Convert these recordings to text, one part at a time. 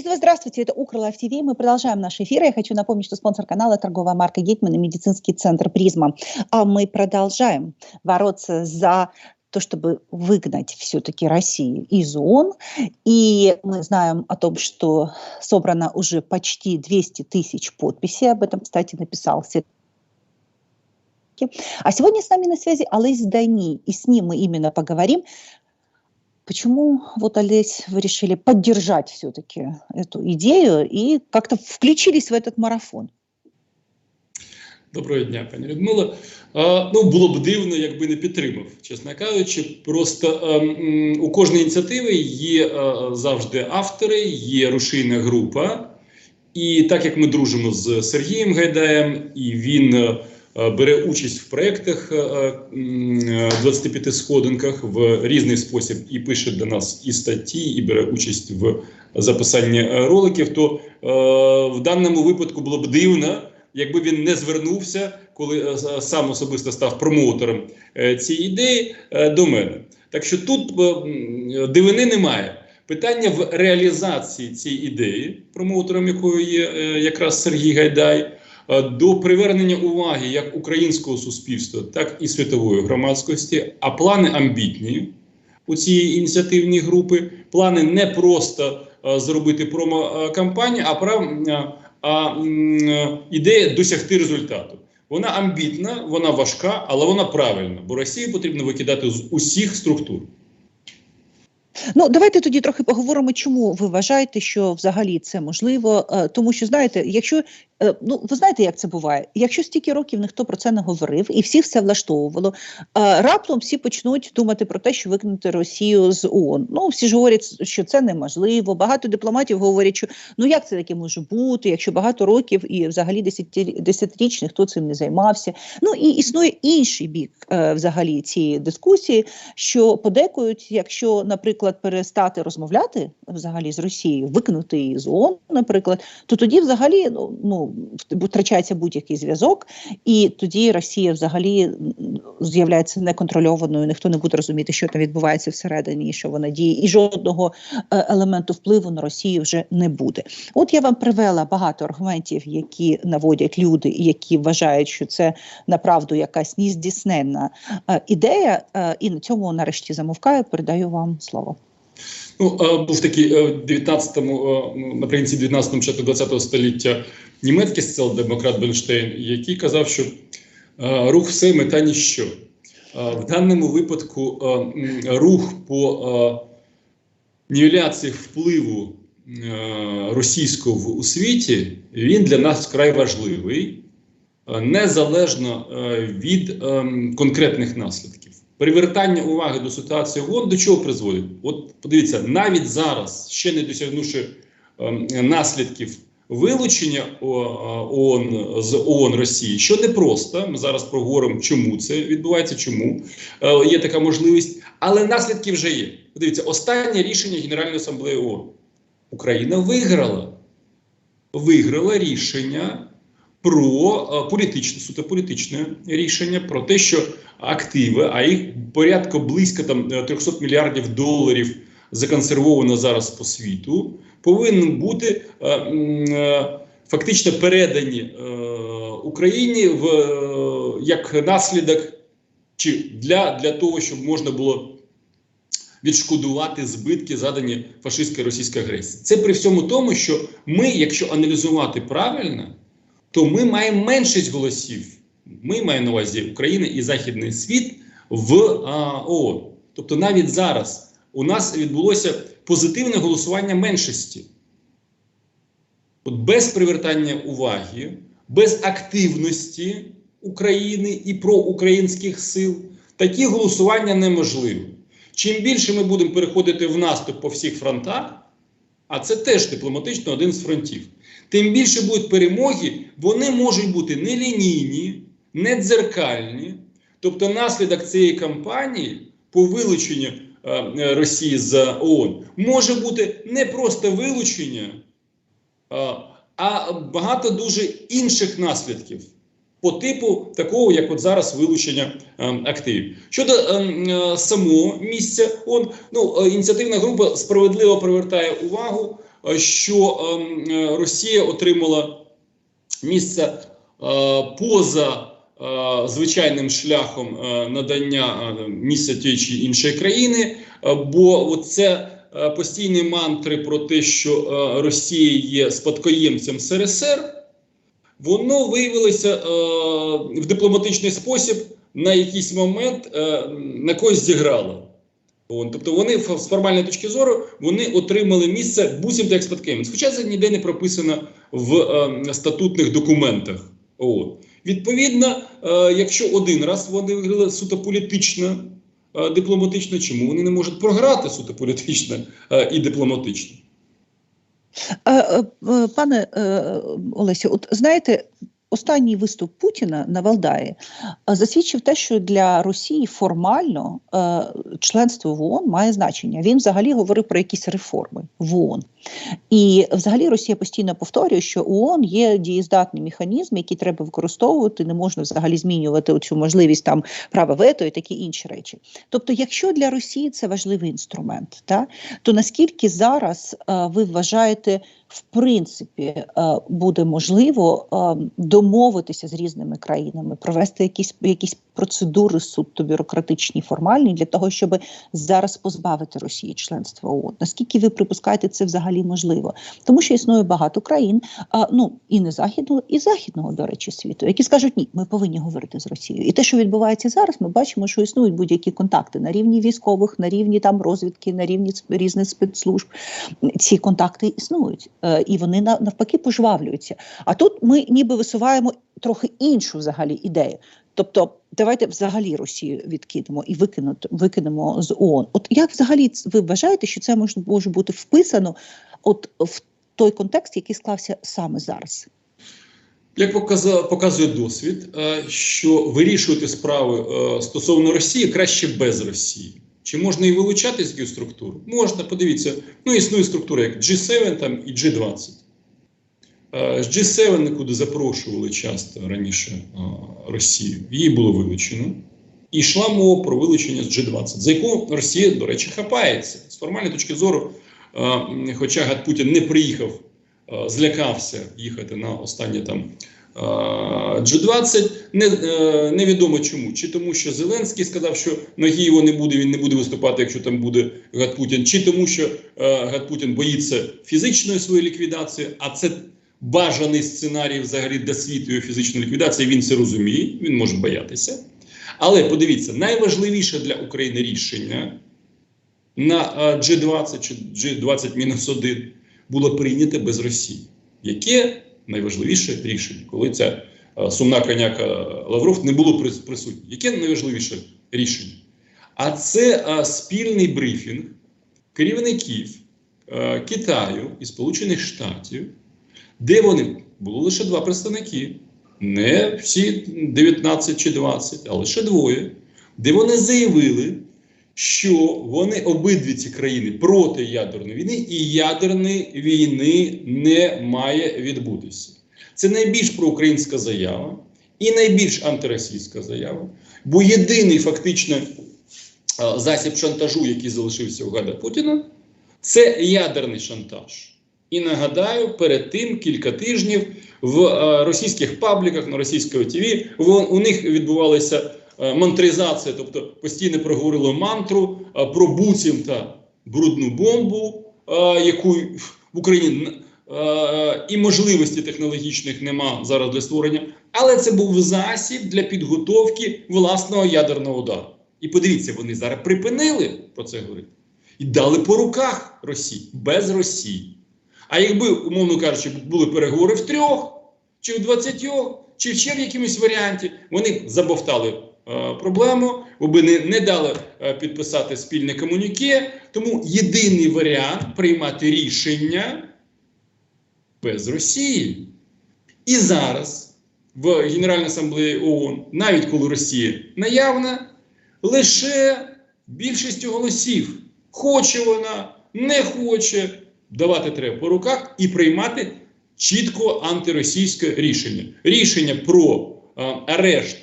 Снова здравствуйте, это Укрлайф ТВ. Мы продолжаем наш эфир. Я хочу напомнить, что спонсор канала торговая марка Гетман и медицинский центр Призма. А мы продолжаем бороться за то, чтобы выгнать все-таки Россию из ООН. И мы знаем о том, что собрано уже почти 200 тысяч подписей. Об этом, кстати, написал а сегодня с нами на связи Алейс Дани, и с ним мы именно поговорим. Почему вот, Олесь, вы решили поддержать все-таки эту идею и как-то включились в этот марафон? Доброго дня, пані Людмила. Ну було б дивно, якби не підтримав, чесно кажучи. Просто ем, у кожної ініціативи є е, завжди автори, є рушійна група. І так як ми дружимо з Сергієм Гайдаєм, і він е, бере участь в проєктах 25 е, сходинках в різний спосіб і пише до нас і статті, і бере участь в записанні роликів, то в даному випадку було б дивно якби він не звернувся, коли е, сам особисто став промоутером е, цієї ідеї е, до мене. Так що тут дивини немає. Питання в реалізації цієї ідеї, промоутером якої є якраз Сергій Гайдай, до привернення уваги як українського суспільства, так і світової громадськості, а плани амбітні у цієї ініціативної групи. Плани не просто зробити промо-кампанію, а а ідея досягти результату. Вона амбітна, вона важка, але вона правильна, бо Росію потрібно викидати з усіх структур. Ну, давайте тоді трохи поговоримо, чому ви вважаєте, що взагалі це можливо. Е, тому що знаєте, якщо Е, ну, ви знаєте, як це буває? Якщо стільки років ніхто про це не говорив і всіх це влаштовувало, е, раптом всі почнуть думати про те, що викинути Росію з ООН. Ну всі ж говорять, що це неможливо. Багато дипломатів говорять, що ну як це таке може бути, якщо багато років і взагалі десятирічних хто цим не займався. Ну і існує інший бік взагалі цієї дискусії, що подекують, якщо, наприклад, перестати розмовляти взагалі з Росією, викинути її з ООН, наприклад, то тоді взагалі ну. ну втрачається будь-який зв'язок, і тоді Росія взагалі з'являється неконтрольованою. Ніхто не буде розуміти, що там відбувається всередині, і що вона діє, і жодного е, елементу впливу на Росію вже не буде. От я вам привела багато аргументів, які наводять люди, які вважають, що це направду якась нездійсненна е, ідея. Е, і на цьому нарешті замовкаю. Передаю вам слово. Ну, був такий в 19-му, ну, наприкінці 19-го, початку 20-го століття німецький соціал-демократ Бенштейн, який казав, що рух все мета ніщо. В даному випадку рух по нівеляції впливу російського у світі він для нас вкрай важливий, незалежно від конкретних наслідків. Привертання уваги до ситуації ООН до чого призводить? От подивіться, навіть зараз, ще не досягнувши наслідків вилучення ООН з ООН Росії, що непросто. Ми зараз проговоримо, чому це відбувається, чому е, є така можливість, але наслідки вже є. Подивіться, останнє рішення Генеральної асамблеї ООН. Україна виграла. Виграла рішення про е, політичне суто політичне рішення про те, що активи, а їх порядку близько там 300 мільярдів доларів законсервовано зараз по світу повинні бути е, е, фактично передані е, Україні в як наслідок чи для, для того, щоб можна було. Відшкодувати збитки, задані фашистської російської агресії. Це при всьому тому, що ми, якщо аналізувати правильно, то ми маємо меншість голосів. Ми маємо на увазі Україна і Західний світ в а, ООН. Тобто, навіть зараз у нас відбулося позитивне голосування меншості. От Без привертання уваги, без активності України і проукраїнських сил такі голосування неможливі. Чим більше ми будемо переходити в наступ по всіх фронтах, а це теж дипломатично один з фронтів, тим більше будуть перемоги, вони можуть бути нелінійні, не дзеркальні. Тобто, наслідок цієї кампанії по вилученню Е, Росії з ООН може бути не просто вилучення, а багато дуже інших наслідків по типу такого, як от зараз вилучення е, активів. Щодо е, самого місця, ООН, ну, ініціативна група справедливо привертає увагу е, що е, Росія отримала місце е, поза е, звичайним шляхом е, надання е, місця тієї чи іншої країни, е, бо це е, постійні мантри про те, що е, Росія є спадкоємцем СРСР, воно виявилося е, в дипломатичний спосіб на якийсь момент е, на когось зіграло. Вон, тобто вони з формальної точки зору вони отримали місце буцімто як спадкоємець. Хоча це ніде не прописано в е, статутних документах. От. Відповідно, е, якщо один раз вони виграли суто політично, е, дипломатично, чому вони не можуть програти суто політично е, і дипломатично? Е, е, е, Пане Олесі, Олесю, от знаєте, останній виступ Путіна на Валдаї е, засвідчив те, що для Росії формально е, членство в ООН має значення. Він взагалі говорив про якісь реформи в ООН. І взагалі Росія постійно повторює, що ООН є дієздатний механізм, який треба використовувати, не можна взагалі змінювати цю можливість там права вето і такі інші речі. Тобто, якщо для Росії це важливий інструмент, та, то наскільки зараз е, ви вважаєте, в принципі, е, буде можливо е, домовитися з різними країнами, провести якісь, якісь процедури суто бюрократичні, формальні для того, щоб зараз позбавити Росії членства ООН? Наскільки ви припускаєте це взагалі можливо? Тому що існує багато країн, а, ну і не західного, і західного, до речі, світу, які скажуть, ні, ми повинні говорити з Росією. І те, що відбувається зараз, ми бачимо, що існують будь-які контакти на рівні військових, на рівні там розвідки, на рівні різних спецслужб. Ці контакти існують, е, і вони навпаки пожвавлюються. А тут ми ніби висуваємо трохи іншу взагалі ідею. Тобто, давайте взагалі Росію відкинемо і викинемо, викинемо з ООН. От як взагалі ви вважаєте, що це може, може бути вписано от в той контекст, який склався саме зараз? Як показує досвід, е, що вирішувати справи е, стосовно Росії краще без Росії. Чи можна і вилучати з структуру? Можна, подивіться. Ну, існує структура як G7 там, і G20. Е, З G7 нікуди запрошували часто раніше Росію. Її було вилучено. І йшла мова про вилучення з G20, за яку Росія, до речі, хапається. З формальної точки зору, е, хоча Гад Путін не приїхав е, злякався їхати на останнє там е, G20, не, е, невідомо чому. Чи тому, що Зеленський сказав, що ноги його не буде, він не буде виступати, якщо там буде Гад Путін, чи тому, що Гад Путін боїться фізичної своєї ліквідації, а це бажаний сценарій взагалі для світу його фізичної ліквідації. Він це розуміє, він може боятися. Але подивіться, найважливіше для України рішення на е, G20 чи G20-1 було прийнято без Росії. Яке найважливіше рішення, коли ця е, сумна коняка Лавров не було прис- присутнє? Яке найважливіше рішення? А це е, спільний брифінг керівників е, Китаю і Сполучених Штатів, де вони було лише два представники, не всі 19 чи 20, а лише двоє, де вони заявили, що вони обидві ці країни проти ядерної війни, і ядерної війни не має відбутися. Це найбільш проукраїнська заява і найбільш антиросійська заява. Бо єдиний фактично засіб шантажу, який залишився у Гада Путіна, це ядерний шантаж. І нагадаю, перед тим кілька тижнів в е, російських пабліках на російському ТВ у них відбувалася е, мантризація, тобто постійно проговорили мантру е, про буцімта брудну бомбу, яку в Україні і можливості технологічних нема зараз для створення, але це був засіб для підготовки власного ядерного удару. І подивіться, вони зараз припинили про це говорити і дали по руках Росії без Росії. А якби, умовно кажучи, були переговори в трьох, чи в двадцятьох, чи ще в якомусь варіанті, вони забовтали е, проблему, би не, не дали е, підписати спільне комуніке. Тому єдиний варіант приймати рішення без Росії. І зараз в Генеральній асамблеї ООН, навіть коли Росія наявна, лише більшістю голосів хоче вона, не хоче давати треба по руках і приймати чітко антиросійське рішення. Рішення про е, арешт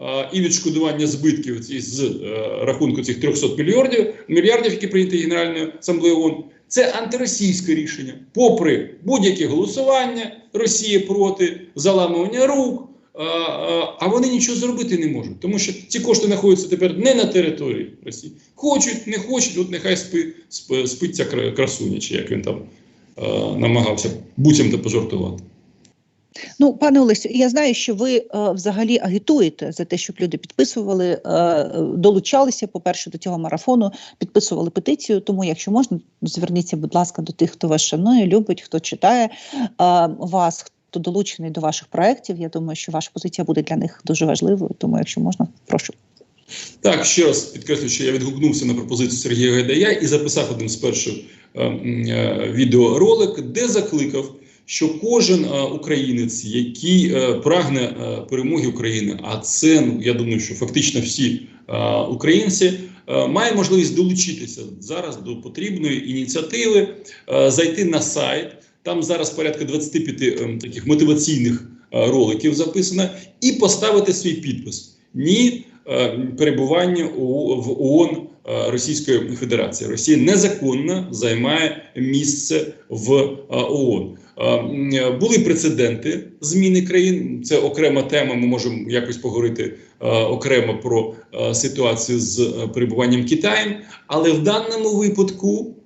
е, і відшкодування збитків із е, рахунку цих 300 мільярдів, мільярдів, які прийняті Генеральною асамблеєю ООН. Це антиросійське рішення, попри будь-яке голосування Росії проти заламування рук. А, вони нічого зробити не можуть, тому що ці кошти знаходяться тепер не на території Росії. Хочуть, не хочуть, от нехай спи, спи, спить ця красуня, чи як він там намагався буцімто пожартувати. Ну, пане Олесю, я знаю, що ви е, взагалі агітуєте за те, щоб люди підписували, е, долучалися, по-перше, до цього марафону, підписували петицію. Тому, якщо можна, зверніться, будь ласка, до тих, хто вас шанує, любить, хто читає е, вас, долучений до ваших проєктів. Я думаю, що ваша позиція буде для них дуже важливою. Тому, якщо можна, прошу. Так, ще раз підкреслю, що я відгукнувся на пропозицію Сергія Гайдая і записав один з перших е, е, відеоролик, де закликав, що кожен е, українець, який е, прагне е, перемоги України, а це ну, я думаю, що фактично всі е, українці. е, Має можливість долучитися зараз до потрібної ініціативи, е, зайти на сайт. Там зараз порядка 25 е, таких мотиваційних е, роликів записано, і поставити свій підпис. Ні е, перебування в ООН е, Російської Федерації. Росія незаконно займає місце в ООН. Були прецеденти зміни країн. Це окрема тема. Ми можемо якось поговорити окремо про ситуацію з перебуванням Китаєм. Але в даному випадку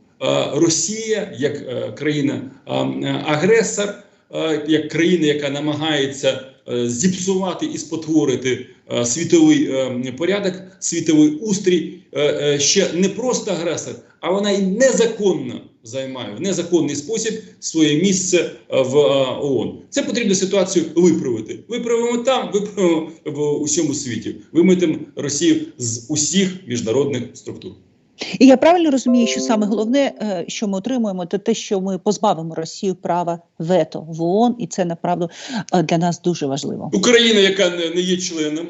Росія, як е, країна-агресор, е, як країна, яка намагається е, зіпсувати і спотворити е, світовий е, порядок, світовий устрій, е, е, ще не просто агресор, а вона і незаконно займає в незаконний спосіб своє місце е, в е, ООН. Це потрібно ситуацію виправити. Виправимо там, виправимо в усьому світі. Вимитимо Росію з усіх міжнародних структур. І я правильно розумію, що саме головне, е, що ми отримуємо, це те, що ми позбавимо Росію права вето в ООН, і це направду е, для нас дуже важливо. Україна, яка не, є членом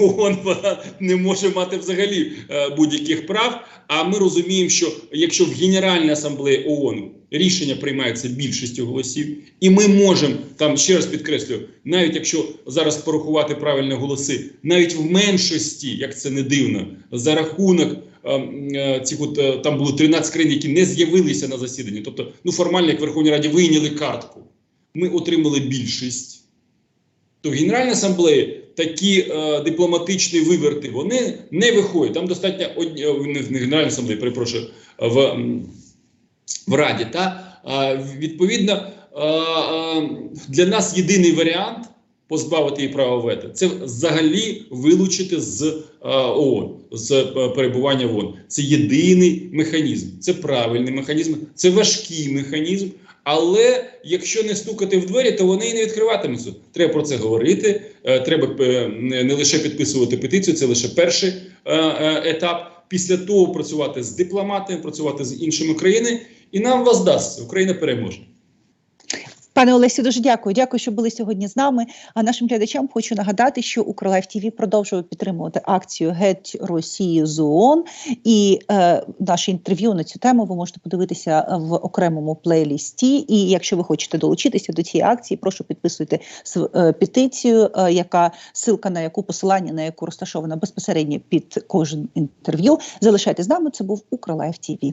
ООН, вона не може мати взагалі е, будь-яких прав. А ми розуміємо, що якщо в Генеральній асамблеї ООН рішення приймається більшістю голосів, і ми можемо там ще раз підкреслюю, навіть якщо зараз порахувати правильні голоси, навіть в меншості, як це не дивно, за рахунок. Е, е, Цих от е, там було 13 країн, які не з'явилися на засіданні. Тобто, ну формально, як в Верховній Раді вийняли картку. Ми отримали більшість то в Генеральній асамблеї такі е, дипломатичні виверти вони не виходять. Там достатньо одні, е, не в Генеральній асамблеї, перепрошую, в, в Раді. Та е, відповідно е, е, для нас єдиний варіант позбавити її права вето це взагалі вилучити з е, ООН, з е, перебування в ООН. Це єдиний механізм, це правильний механізм, це важкий механізм. Але якщо не стукати в двері, то вони і не відкриватимуться. Треба про це говорити. е, Треба не лише підписувати петицію, це лише перший етап. Після того працювати з дипломатами, працювати з іншими країнами, і нам воздасться. Україна переможе. Пане Олесі, дуже дякую. Дякую, що були сьогодні з нами. А нашим глядачам хочу нагадати, що Укрлайф ТВ продовжує підтримувати акцію Геть Росію з ООН. І е, наше інтерв'ю на цю тему ви можете подивитися в окремому плейлісті. І якщо ви хочете долучитися до цієї акції, прошу підписуйте е, петицію, е, яка ссылка на яку посилання на яку розташована безпосередньо під кожен інтерв'ю. Залишайтесь з нами. Це був Укрлайф ТВ.